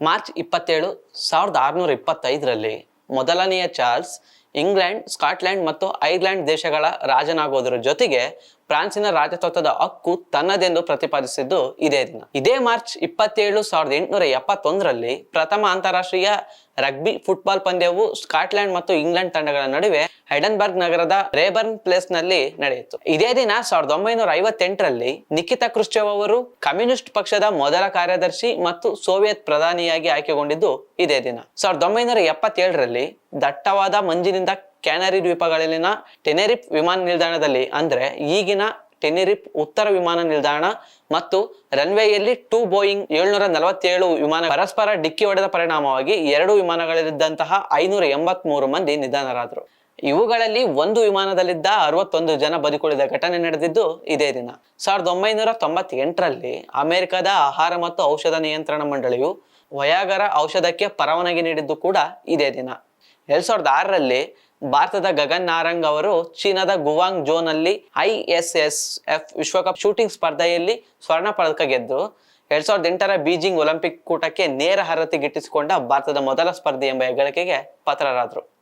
March ಇಪ್ಪತ್ತೇಳು ಸಾವಿರದ ಆರುನೂರ ಇಪ್ಪತ್ತೈದರಲ್ಲಿ ಮೊದಲನೆಯ ಚಾರ್ಲ್ಸ್ ಇಂಗ್ಲೆಂಡ್ ಸ್ಕಾಟ್ಲೆಂಡ್ ಮತ್ತು ಐರ್ಲೆಂಡ್ ದೇಶಗಳ ರಾಜನಾಗೋದರ ಜೊತೆಗೆ ಫ್ರಾನ್ಸಿನ ರಾಜತತ್ವದ ಹಕ್ಕು ತನ್ನದೆಂದು ಪ್ರತಿಪಾದಿಸಿದ್ದು ಇದೇ ದಿನ. ಇದೇ ಮಾರ್ಚ್ ಇಪ್ಪತ್ತೇಳು ಸಾವಿರದ ಎಂಟುನೂರ ಎಪ್ಪತ್ತೊಂದರಲ್ಲಿ ಪ್ರಥಮ ಅಂತಾರಾಷ್ಟ್ರೀಯ ರಗ್ಬಿ, ಫುಟ್ಬಾಲ್ ಪಂದ್ಯವು ಸ್ಕಾಟ್ಲೆಂಡ್ ಮತ್ತು ಇಂಗ್ಲೆಂಡ್ ತಂಡಗಳ ನಡುವೆ ಹೈಡನ್ಬರ್ಗ್ ನಗರದ ರೇಬರ್ನ್ ಪ್ಲೇಸ್ನಲ್ಲಿ ನಡೆಯಿತು. ಇದೇ ದಿನ ಸಾವಿರದ ಒಂಬೈನೂರ ಐವತ್ತೆಂಟರಲ್ಲಿ ನಿಖಿತಾ ಕ್ರುಶ್ಚೇವ್ ಅವರು ಕಮ್ಯುನಿಸ್ಟ್ ಪಕ್ಷದ ಮೊದಲ ಕಾರ್ಯದರ್ಶಿ ಮತ್ತು ಸೋವಿಯತ್ ಪ್ರಧಾನಿಯಾಗಿ ಆಯ್ಕೆಗೊಂಡಿದ್ದು ಇದೇ ದಿನ. ಸಾವಿರದ ಒಂಬೈನೂರ ಎಪ್ಪತ್ತೇಳರಲ್ಲಿ ದಟ್ಟವಾದ ಮಂಜಿನಿಂದ ಕ್ಯಾನರಿ ದ್ವೀಪಗಳಲ್ಲಿನ ಟೆನೆರಿಪ್ ವಿಮಾನ ನಿಲ್ದಾಣದಲ್ಲಿ ಅಂದ್ರೆ ಈಗಿನ ಟೆನೆರಿಪ್ ಉತ್ತರ ವಿಮಾನ ನಿಲ್ದಾಣ ಮತ್ತು ರನ್ವೇಯಲ್ಲಿ ಟೂ ಬೋಯಿಂಗ್ ಏಳ್ನೂರ ನಲವತ್ತೇಳು ವಿಮಾನ ಪರಸ್ಪರ ಡಿಕ್ಕಿ ಹೊಡೆದ ಪರಿಣಾಮವಾಗಿ ಎರಡು ವಿಮಾನಗಳಲ್ಲಿದ್ದಂತಹ ಐನೂರ ಎಂಬತ್ಮೂರು ಮಂದಿ ನಿಧನರಾದರು. ಇವುಗಳಲ್ಲಿ ಒಂದು ವಿಮಾನದಲ್ಲಿದ್ದ ಅರವತ್ತೊಂದು ಜನ ಬದುಕುಳಿದ ಘಟನೆ ನಡೆದಿದ್ದು ಇದೇ ದಿನ. ಸಾವಿರದ ಒಂಬೈನೂರ ತೊಂಬತ್ತೆಂಟರಲ್ಲಿ ಅಮೆರಿಕದ ಆಹಾರ ಮತ್ತು ಔಷಧ ನಿಯಂತ್ರಣ ಮಂಡಳಿಯು ವಯಾಗರ ಔಷಧಕ್ಕೆ ಪರವಾನಗಿ ನೀಡಿದ್ದು ಕೂಡ ಇದೇ ದಿನ. ಎರಡ್ ಸಾವಿರದ ಆರರಲ್ಲಿ ಭಾರತದ ಗಗನ್ ನಾರಂಗ್ ಅವರು ಚೀನಾದ ಗುವಾಂಗ್ ಜೋನಲ್ಲಿ ಐ ಎಸ್ ಎಸ್ ಎಫ್ ವಿಶ್ವಕಪ್ ಶೂಟಿಂಗ್ ಸ್ಪರ್ಧೆಯಲ್ಲಿ ಸ್ವರ್ಣ ಪದಕ ಗೆದ್ದು ಎರಡ್ ಸಾವಿರದ ಎಂಟರ ಬೀಜಿಂಗ್ ಒಲಿಂಪಿಕ್ ಕೂಟಕ್ಕೆ ನೇರ ಅರ್ಹತೆ ಗಿಟ್ಟಿಸಿಕೊಂಡ ಭಾರತದ ಮೊದಲ ಸ್ಪರ್ಧೆ ಎಂಬ ಹೆಗ್ಗಳಿಕೆಗೆ ಪಾತ್ರರಾದರು.